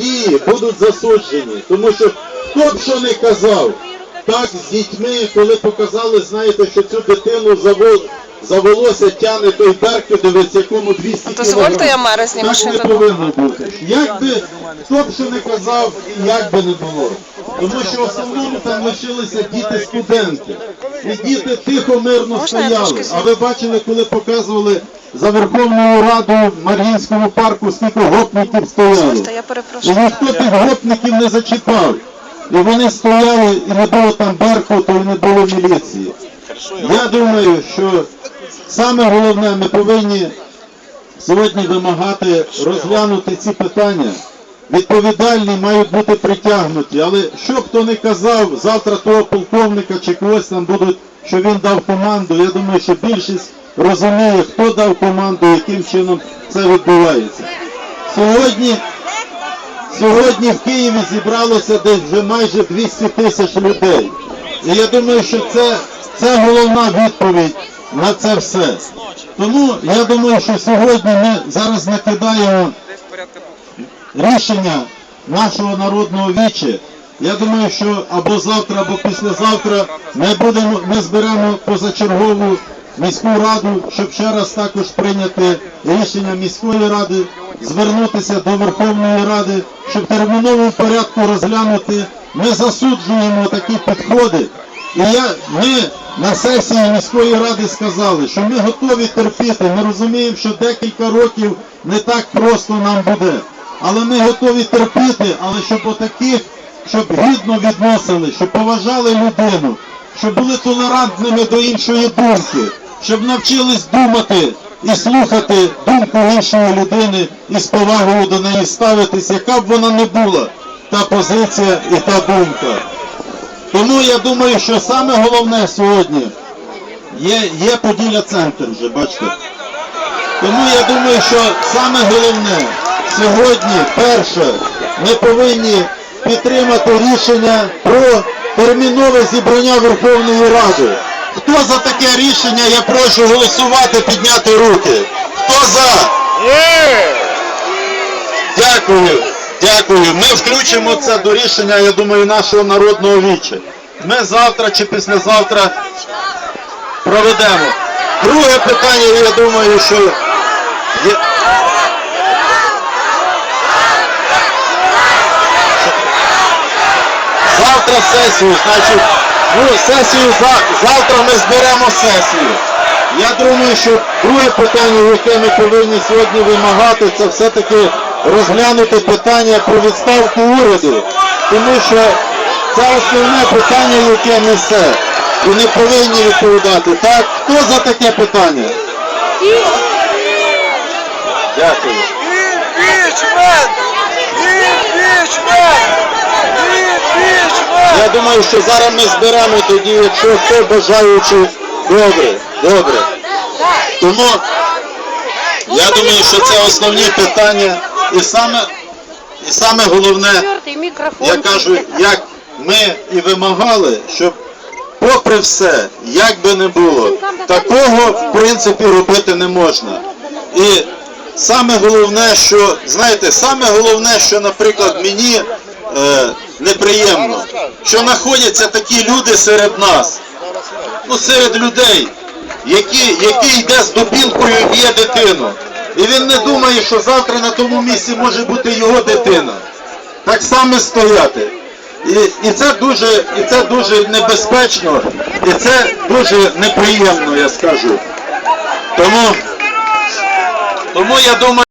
дії будуть засуджені. Тому що хто б що не казав, так з дітьми, коли показали, знаєте, що цю дитину за, вол- за волосся тяне той Беркутовець, якому 200 Дозвольте, я мера зніму, Так не повинно бути. Як би, хто б що не казав, як би не було. Тому що в основному там лишилися діти-студенти. І діти тихо, мирно стояли. А ви бачили, коли показували за Верховною Радою в Мар'їнському парку, скільки гопників я І ніхто тих гопників не зачіпав. І вони стояли, і не було там Беркуту, і не було міліції. Я думаю, що саме головне, ми повинні сьогодні вимагати розглянути ці питання. Відповідальні мають бути притягнуті. Але що б хто не казав, завтра того полковника чи когось там будуть, що він дав команду. Я думаю, що більшість розуміє, хто дав команду, яким чином це відбувається. Сьогодні Сьогодні в Києві зібралося десь вже майже 200 тисяч людей. І я думаю, що це, це головна відповідь на це все. Тому я думаю, що сьогодні ми зараз накидаємо рішення нашого народного віче. Я думаю, що або завтра, або післязавтра ми будемо, ми зберемо позачергову міську раду, щоб ще раз також прийняти рішення міської ради, звернутися до Верховної Ради, щоб в терміновому порядку розглянути. Ми засуджуємо такі підходи. І я, ми на сесії міської ради сказали, що ми готові терпіти. Ми розуміємо, що декілька років не так просто нам буде. Але ми готові терпіти, але щоб отаких, щоб гідно відносили, щоб поважали людину, щоб були толерантними до іншої думки, щоб навчились думати і слухати думку іншої людини і з повагою до неї ставитись, яка б вона не була, та позиція і та думка. Тому я думаю, що саме головне сьогодні є, є Поділля центр вже, бачите. Тому я думаю, що саме головне сьогодні, перше, ми повинні підтримати рішення про термінове зібрання Верховної Ради. Хто за таке рішення, я прошу голосувати, підняти руки. Хто за? Дякую, дякую. Ми включимо це до рішення, я думаю, нашого народного віча. Ми завтра чи післязавтра проведемо. Друге питання, я думаю, що є... завтра сесію, значить, ну, сесію за... завтра ми зберемо сесію. Я думаю, що друге питання, яке ми повинні сьогодні вимагати, це все-таки розглянути питання про відставку уряду. Тому що це основне питання, яке несе. І не повинні відповідати. Так, хто за таке питання? Дякую. Імпічмент! Імпічмент! Імпічмент! Думаю, що зараз ми зберемо тоді, якщо хто бажаючи, добре, добре. Тому я думаю, що це основні питання. І саме, і саме головне, я кажу, як ми і вимагали, щоб попри все, як би не було, такого в принципі робити не можна. І саме головне, що, знаєте, саме головне, що, наприклад, мені е, неприємно, що знаходяться такі люди серед нас, ну серед людей, які, який йде з дубінкою і б'є дитину. І він не думає, що завтра на тому місці може бути його дитина. Так само стояти. І, і це дуже, і це дуже небезпечно, і це дуже неприємно, я скажу. Тому, тому я думаю.